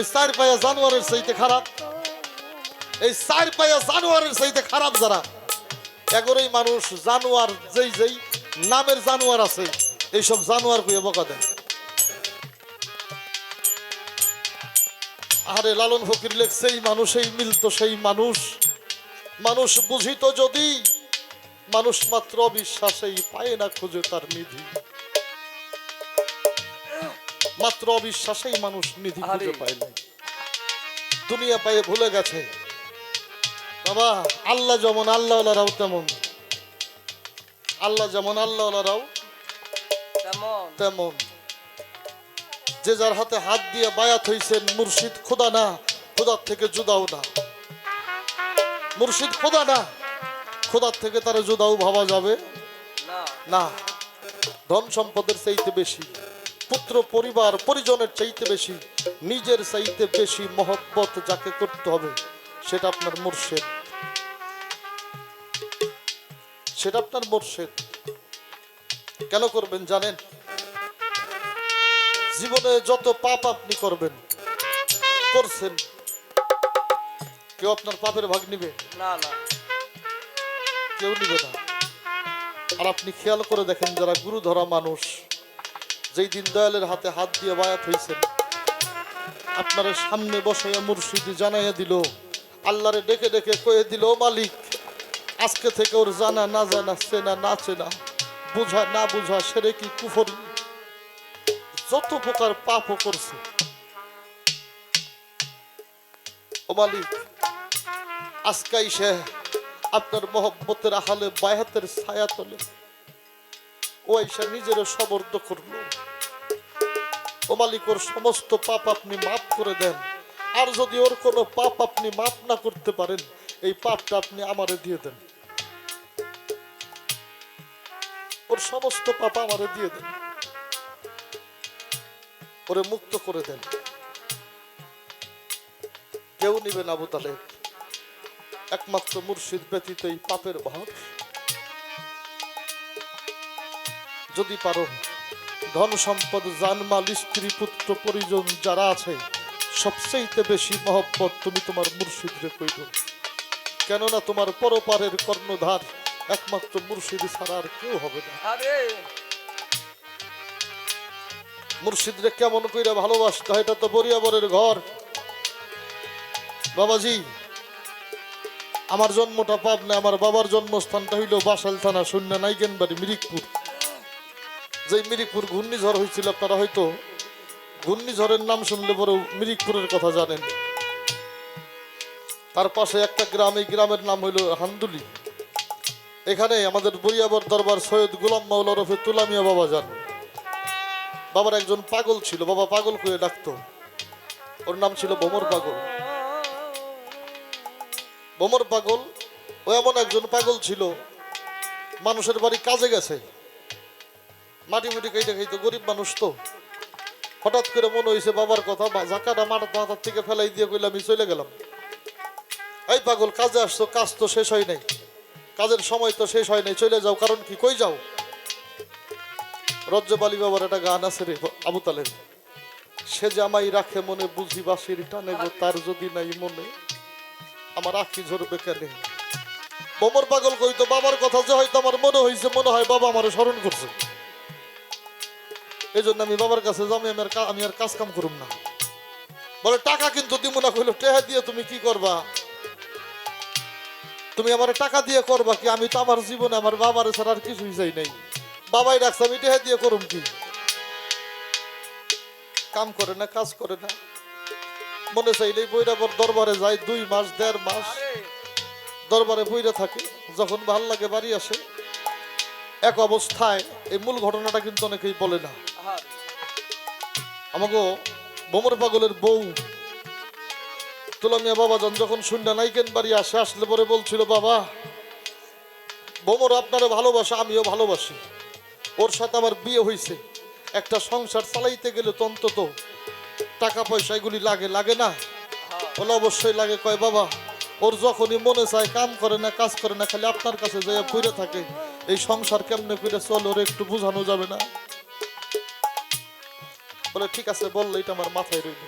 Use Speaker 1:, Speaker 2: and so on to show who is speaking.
Speaker 1: আমি চার পায়া জানোয়ারের চাইতে খারাপ। এই চার পায়া জানোয়ারের চাইতে খারাপ যারা, এগোরেই মানুষ জানোয়ার যেই যেই, নামের জানোয়ার আছে, এইসব জানোয়ার কইয়ে বকা দেয় আরে লালন ফকির লেখ, সেই মানুষই মিলতো সেই মানুষ। মানুষ বুঝিত যদি, মানুষ মাত্র অবিশ্বাসেই পায় না খুঁজে তার নিধি। মাত্র অবিশ্বাসেই মানুষ নিধি খুঁজে
Speaker 2: আরে।
Speaker 1: পায় না দুনিয়া পায়ে ভুলে গেছে। বাবা আল্লাহ যেমন আল্লাহরাও তেমন। আল্লাহ যেমন আল্লাহরাও
Speaker 2: কেমন
Speaker 1: তেমন। যে যার হাতে হাত দিয়ে বায়াত হইছেন মুর্শিদ খোদা না খোদার থেকে জুদাও না। মুর্শিদ খোদা না খোদার থেকে তারা জুদাও ভাবা যাবে?
Speaker 2: না।
Speaker 1: না। ধন সম্পদের চাইতে বেশি। পুত্র পরিবার পরিজনের চাইতে বেশি নিজের চাইতে বেশি মহব্বত যাকে করতে হবে সেটা আপনার মুর্শেদ। সেটা আপনার মুর্শেদ। কেন করবেন জানেন? জীবনে যত পাপ আপনি করবেন করছেন কেউ আপনার পাপের ভাগ নিবে?
Speaker 2: না না।
Speaker 1: কেউ নিবে না। আর আপনি খেয়াল করে দেখেন যারা গুরু ধরা মানুষ যেই দিন দয়ালের হাতে হাত দিয়ে বায়াত হয়েছেন আপনার সামনে বসাইয়া মুর্শিদি জানাইয়া দিল, আল্লাহরে ডেকে ডেকে কয়ে দিল "ও মালিক, আজকে থেকে ওর জানা না জানা, চেনা না চেনা, বুঝা না বুঝা সেরে কি কুফরি? যত প্রকার পাপও করছে। ও মালিক, আজকাই সে আপনার মহব্বতের আহালে বায়াতের ছায়া তলে ও আইসা নিজের সমর্থ করল। ও মালিক ওর সমস্ত পাপ আপনি মাফ করে দেন। আর যদি ওর কোনো পাপ আপনি মাফ না করতে পারেন, এই পাপটা আপনি আমারে দিয়ে দেন। ওর সমস্ত পাপ আমারে দিয়ে দেন। ওরে মুক্ত করে দেন। কেউ নিবেন আবু তালেব। একমাত্র মুর্শিদ ব্যতীত এই পাপের ভাব যদি পারো ধন সম্পদ জানমাল স্ত্রী পুত্র পরিজন যারা আছে সবচেয়ে বেশি মহব্বত তুমি তোমার মুর্শিদরে কইব কেননা তোমার পরপারের কর্ণধার একমাত্র মুর্শিদ ছাড়া আর কেউ হবে না। মুর্শিদরে কেমন কইরা ভালোবাসতে হয় এটা তো বরিয়াবরের ঘর। বাবাজি আমার জন্মটা পাবনা আমার বাবার জন্মস্থানটা হইল বাসাল থানা শূন্য নাইগেন বাড়ি মিরিকপুর। যে মিরিকপুর ঘূর্ণিঝড় হয়েছিল, আপনারা হয়তো ঘূর্ণিঝড়ের নাম শুনলে বড় মিরিকপুরের কথা জানেন। তার পাশে একটা গ্রাম, এই গ্রামের নাম হইল হান্দুলি। এখানে আমাদের বরিয়াবর দরবার সৈয়দ গোলাম মাওলা রফে তুলামিয়া বাবা যান। বাবার একজন পাগল ছিল, বাবা পাগল করে ডাকতো। ওর নাম ছিল ভোমর পাগল। ভোমর পাগল ও এমন একজন পাগল ছিল, মানুষের বাড়ি কাজে গেছে। মাটি মুটি খাইতে খাইতে, গরিব মানুষ তো। হঠাৎ করে মনে হয়েছে বাবার কথা জাকাটা মাথার মাথার থেকে ফেলাই দিয়ে কইলে আমি চলে গেলাম। এই পাগল, কাজে আসছো, কাজ তো শেষ হয় নাই। কাজের সময় তো শেষ হয় নাই চলে যাও, কারণ কি, কই যাও? রজ্জবালি বাবার একটা গান আছে রে, আবু তালেব। সে জামাই রাখে মনে বুঝি বাসির টানে গো, তার যদি নাই মনে, আমার আখি ঝরবে কেন। বোমর পাগল কইতো বাবার কথা যে হয়তো আমার মনে হয়েছে মনে হয় বাবা আমার স্মরণ করছে। এই জন্য আমি বাবার কাছে যাব আমি আমি আর কাজ কাম করুম না। বলে, টাকা কিন্তু দিব না। কইলো, টেহা দিয়ে তুমি কি করবা? তুমি আমার টাকা দিয়ে করবা কি? আমি তো আমার জীবনে আমার বাবার ছাড়া আর কিছুই চাই নাই। বাবাই রাখছে, আমি টেহা দিয়ে করুম কি? কাম করে না, কাজ করে না। মনে চাইলেই বৈরাবর দরবারে যায়, দুই মাস, দেড় মাস। দরবারে বইরা থাকে, যখন ভালো লাগে বাড়ি আসে। এক অবস্থায় এই মূল ঘটনাটা কিন্তু অনেকেই বলে না। আমাকে বোমর পাগলের বউ। তুলামিয়া বাবা যান যখন শূন্য নাইকেন বাড়ি আসে, আসলে পরে বলছিল, বাবা, বোমর আপনারা ভালোবাসা, আমিও ভালোবাসি। ওর সাথে আমার বিয়ে হয়েছে একটা সংসার চালাইতে গেলে তো অন্তত টাকা পয়সা এগুলি লাগে লাগে না? বলে, অবশ্যই লাগে। কয়, বাবা, ওর যখনই মনে চায়, কাম করে না, কাজ করে না, খালি আপনার কাছে যাইয়া পড়ে থাকে। এই সংসার কেমনে করে চল, ওর একটু বোঝানো যাবে না? বলে ঠিক আছে বললে এটা আমার মাথায় রইল।